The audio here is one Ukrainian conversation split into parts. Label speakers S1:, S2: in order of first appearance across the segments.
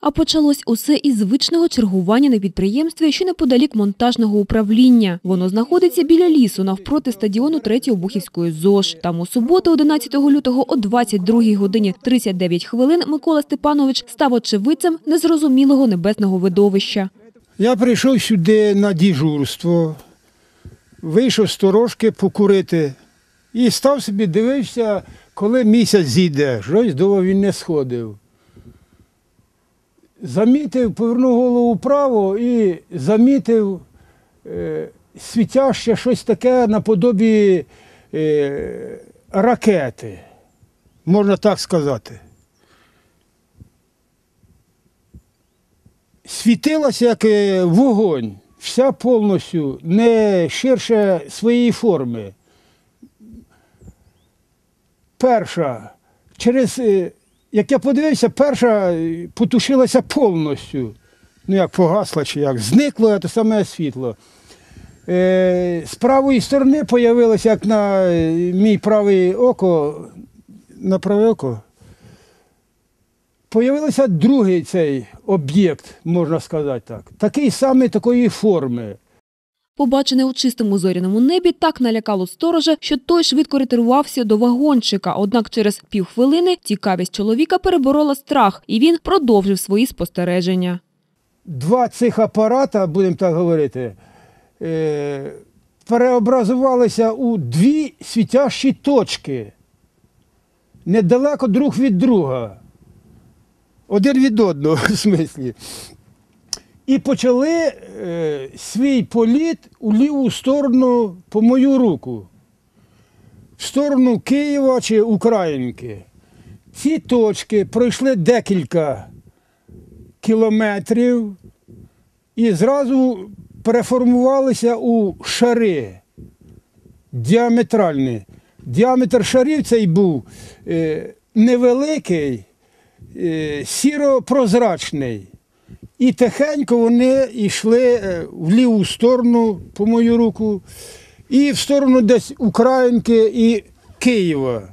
S1: А почалось усе із звичного чергування на підприємстві, що неподалік монтажного управління. Воно знаходиться біля лісу навпроти стадіону 3-ї Обухівської ЗОЖ. Там у суботу, 11 лютого о 22 годині 39 хвилин Микола Степанович став очевидцем незрозумілого небесного видовища.
S2: Я прийшов сюди на діжурство, вийшов сторожки покурити і став собі дивився, коли місяць зійде. Щось довго він не сходив. Замітив, повернув голову вправо і замітив е, світяще щось таке наподобі е, ракети, можна так сказати. світилася як е, вогонь, вся повністю не ширше своєї форми. Перша, через, е, як я подивився, перша е, потушилася повністю. Ну, як погасла чи як, зникло те саме світло. Е, З правої сторони з'явилося, як на е, мій праве око, на праве око, Появився другий цей об'єкт, можна сказати так. Такий самий такої форми.
S1: Побачене у чистому зоряному небі так налякало сторожа, що той швидко ретирувався до вагончика. Однак через півхвилини цікавість чоловіка переборола страх, і він продовжив свої спостереження.
S2: Два цих апарата, будемо так говорити, е, переобразувалися у дві світящі точки. Недалеко друг від друга. Один від одного, в смислі. І почали е, свій політ у ліву сторону по мою руку, в сторону Києва чи Українки. Ці точки пройшли декілька кілометрів і зразу переформувалися у шари діаметральні. Діаметр шарів цей був е, невеликий, е, сіро-прозрачний. І тихенько вони йшли е, в ліву сторону, по мою руку, і в сторону десь Українки і Києва.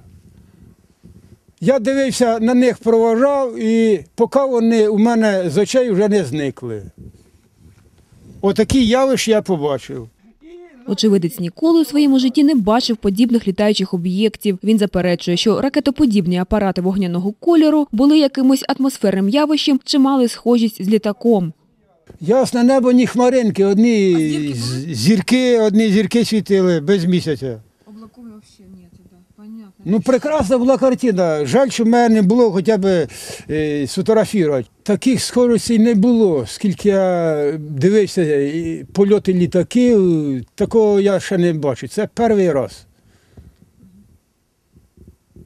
S2: Я дивився на них, проважав, і поки вони у мене з очей вже не зникли. Отакі явища я побачив.
S1: Очевидець ніколи у своєму житті не бачив подібних літаючих об'єктів. Він заперечує, що ракетоподібні апарати вогняного кольору були якимось атмосферним явищем чи мали схожість з літаком.
S2: Ясне небо, ні хмаринки, одні зірки, одні зірки світили без місяця.
S3: Облаков взагалі понятно.
S2: Ну, прекрасна була картина. Жаль, що в мене не було хоча б е, сфотографувати. Таких схожостей не було. Скільки я дивився польоти літаків, такого я ще не бачу. Це перший раз.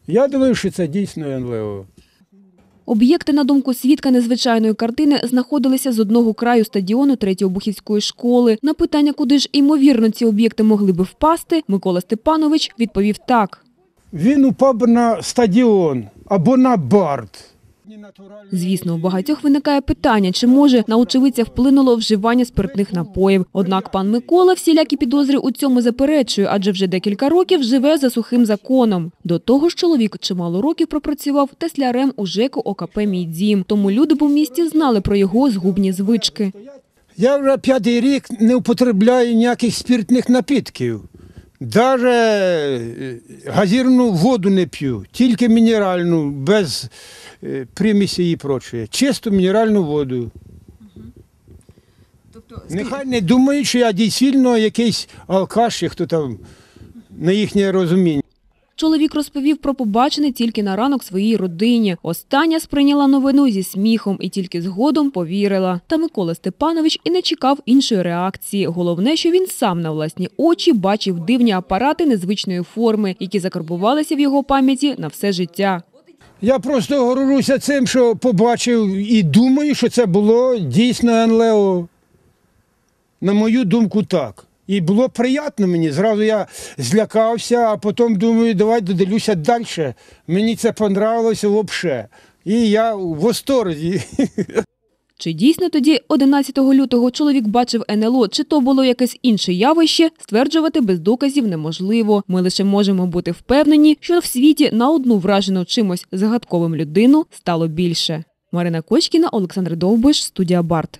S2: Я думаю, що це дійсно НЛО.
S1: Об'єкти, на думку свідка незвичайної картини, знаходилися з одного краю стадіону 3-ї Обухівської школи. На питання, куди ж імовірно ці об'єкти могли би впасти, Микола Степанович відповів так.
S2: Він упав на стадіон або на бард.
S1: Звісно, у багатьох виникає питання, чи може на очевидця вплинуло вживання спиртних напоїв. Однак пан Микола всілякі підозри у цьому заперечує, адже вже декілька років живе за сухим законом. До того ж, чоловік чимало років пропрацював теслярем у ЖЕКу ОКП «Мій дім». Тому люди по місті знали про його згубні звички.
S2: Я вже п'ятий рік не употребляю ніяких спиртних напідків. Навіть газірну воду не п'ю, тільки мінеральну, без е, примісі і прочее. Чисту мінеральну воду.
S3: Тобто,
S2: Нехай не думають, що я дійсно якийсь алкаш, хто там на їхнє розуміння.
S1: Чоловік розповів про побачене тільки на ранок своїй родині. Остання сприйняла новину зі сміхом і тільки згодом повірила. Та Микола Степанович і не чекав іншої реакції. Головне, що він сам на власні очі бачив дивні апарати незвичної форми, які закарбувалися в його пам'яті на все життя.
S2: Я просто горжуся цим, що побачив і думаю, що це було дійсно НЛО. На мою думку, так. І було приємно мені. Зразу я злякався, а потім думаю, давай додивлюся далі. Мені це понравилося взагалі. І я в восторзі.
S1: Чи дійсно тоді 11 лютого чоловік бачив НЛО, чи то було якесь інше явище, стверджувати без доказів неможливо. Ми лише можемо бути впевнені, що в світі на одну вражену чимось загадковим людину стало більше. Марина Кочкіна, Олександр Довбиш, студія Барт.